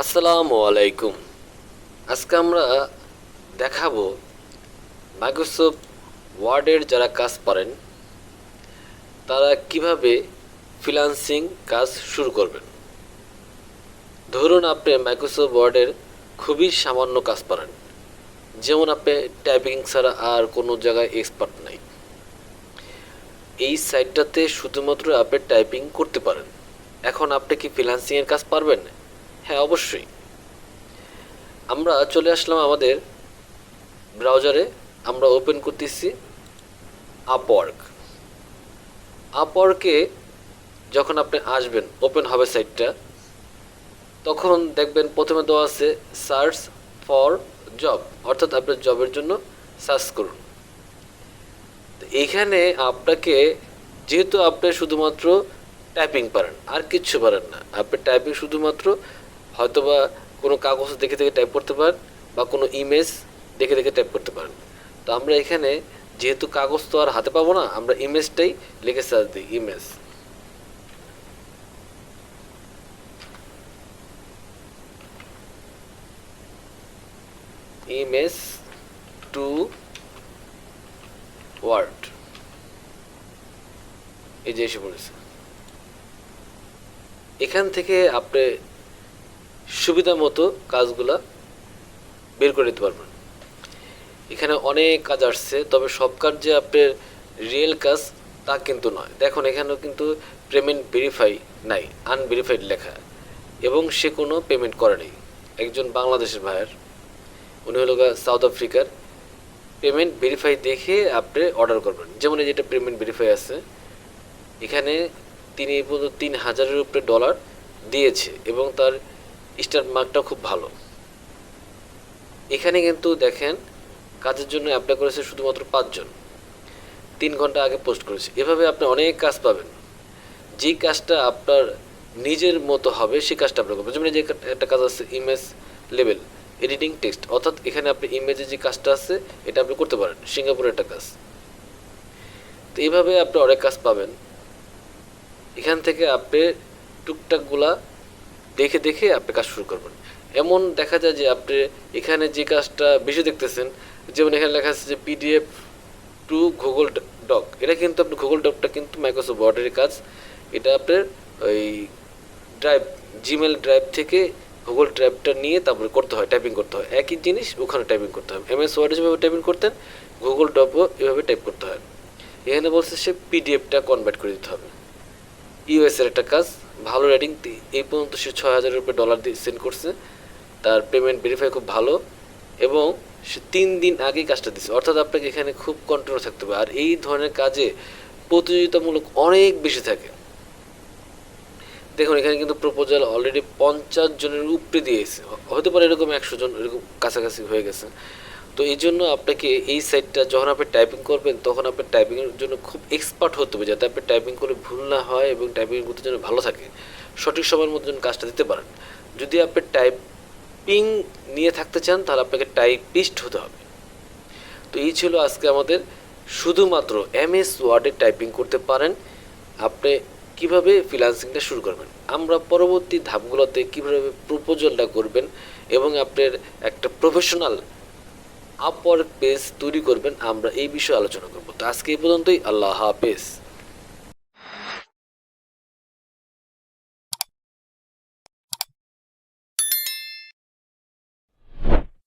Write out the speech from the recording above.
আসসালামু আলাইকুম। আজকে আমরা দেখাবো মাইক্রোসফট ওয়ার্ডের যারা কাজ পারেন, তারা কীভাবে ফ্রিল্যান্সিং কাজ শুরু করবেন। ধরুন আপনি মাইক্রোসফট ওয়ার্ডের খুবই সামান্য কাজ পারেন। যেমন আপনি টাইপিং ছাড়া আর কোনো জায়গায় এক্সপার্ট নাই। এই সাইটটাতে শুধুমাত্র আপনি টাইপিং করতে পারেন। এখন আপনি কি ফ্রিল্যান্সিংয়ের কাজ পারবেন? হ্যাঁ অবশ্যই। আমরা চলে আসলাম আমাদের ব্রাউজারে আমরা ওপেন করতেছি আপওয়ার্ক আপওয়ার্কে যখন আপনি আসবেন ওপেন হবে সাইটটা তখন দেখবেন প্রথমে দেওয়া আছে সার্চ ফর জব অর্থাৎ আপনার জবের জন্য সার্চ করুন। তো এইখানে আপনাকে, যেহেতু আপনি শুধুমাত্র টাইপিং পারেন, আর কিচ্ছু পারেন না। আপনি টাইপিং শুধুমাত্র হয়তোবা কোনো কাগজ দেখে দেখে টাইপ করতে পারেন বা কোনো ইমেজ দেখে দেখে টাইপ করতে পারেন। তো আমরা এখানে যেহেতু কাগজ তো আর হাতে পাবো না, আমরা ইমেজটাই লিখে সার্চ দিই ইমেজ ইমেজ টু ওয়ার্ড এই যে এসে পড়েছে। এখান থেকে আপনি সুবিধা মতো কাজগুলা বের করে দিতে পারবেন। এখানে অনেক কাজ আসছে, তবে সব কাজ যে আপনার রিয়েল কাজ তা কিন্তু নয়। দেখুন, এখানেও কিন্তু পেমেন্ট ভেরিফাই নাই আনভেরিফাইড লেখা। এবং সে কোনো পেমেন্ট করেনি একজন বাংলাদেশের ভাইয়ের, উনি হলো সাউথ আফ্রিকার পেমেন্ট ভেরিফাই দেখে আপনি অর্ডার করবেন। যেমন এই যেটা পেমেন্ট ভেরিফাই আছে, এখানে তিনি পর্যন্ত তিন হাজারের উপরে ডলার দিয়েছে এবং তার স্টার মার্কটা খুব ভালো। এখানে কিন্তু দেখেন, কাজের জন্য অ্যাপ্লাই করেছে শুধুমাত্র পাঁচজন। তিন ঘণ্টা আগে পোস্ট করেছে। এভাবে আপনি অনেক কাজ পাবেন। যেই কাজটা আপনার নিজের মতো হবে, সেই কাজটা আপনি করবেন। যেমন যে একটা কাজ আছে ইমেজ লেভেল এডিটিং টেক্সট অর্থাৎ এখানে আপনি ইমেজে যে কাজটা আছে, এটা আপনি করতে পারেন। সিঙ্গাপুরের একটা কাজ। তো এইভাবে আপনি অনেক কাজ পাবেন। এখান থেকে আপনি টুকটাকগুলা দেখে দেখে আপনি কাজ শুরু করবেন। এমন দেখা যায় যে আপনি এখানে যে কাজটা বেশি দেখতেছেন, যেমন এখানে লেখা আছে যে পিডিএফ টু গুগল ডক এটা কিন্তু আপনি গুগল ডকটা কিন্তু মাইক্রোসফট ওয়ার্ডের কাজ। এটা আপনার ওই ড্রাইভ জিমেল ড্রাইভ থেকে গুগল ড্রাইভটা নিয়ে তারপরে করতে হয় টাইপিং করতে হয়। একই জিনিস ওখানে টাইপিং করতে হয়। এমএস ওয়ার্ডে যেভাবে টাইপিং করতেন গুগল ডকও এভাবে টাইপ করতে হয়। এখানে বলছে সে পিডিএফটা কনভার্ট করে দিতে হবে। ইউএস এর একটা কাজ, ভালো রেটিং এই পর্যন্ত সে ছয় হাজারের উপরে ডলার দিয়ে সেন্ড করছে। তার পেমেন্ট ভেরিফাই খুব ভালো এবং সে তিন দিন আগেই কাজটা দিচ্ছে অর্থাৎ আপনাকে এখানে খুব কন্ট্রোল থাকতে হবে। আর এই ধরনের কাজে প্রতিযোগিতামূলক অনেক বেশি থাকে। দেখুন, এখানে কিন্তু প্রপোজাল অলরেডি পঞ্চাশ জনের উপরে দিয়েছে। হতে পারে এরকম একশো জন, এরকম কাছাকাছি হয়ে গেছে। তো এই জন্য আপনাকে এই সাইটটা যখন আপনি টাইপিং করবেন, তখন আপনি টাইপিংয়ের জন্য খুব এক্সপার্ট হতে হবে যাতে আপনি টাইপিং করে ভুল না হয় এবং টাইপিংয়ের গতি যেন ভালো থাকে। সঠিক সময়ের মধ্যে যেন কাজটা দিতে পারেন। যদি আপনি টাইপিং নিয়ে থাকতে চান, তাহলে আপনাকে টাইপিস্ট হতে হবে। তো এই ছিল আজকে আমাদের শুধুমাত্র এমএস ওয়ার্ডে টাইপিং করতে পারেন। আপনি কীভাবে ফ্রিল্যান্সিংটা শুরু করবেন? আমরা পরবর্তী ধাপগুলোতে কীভাবে প্রপোজালটা করবেন এবং আপনার একটা প্রফেশনাল আপওয়ার্ক পেজ তৈরি করবেন, আমরা এই বিষয়ে আলোচনা করব। তো আজকে এই পর্যন্তই, আল্লাহ হাফেজ।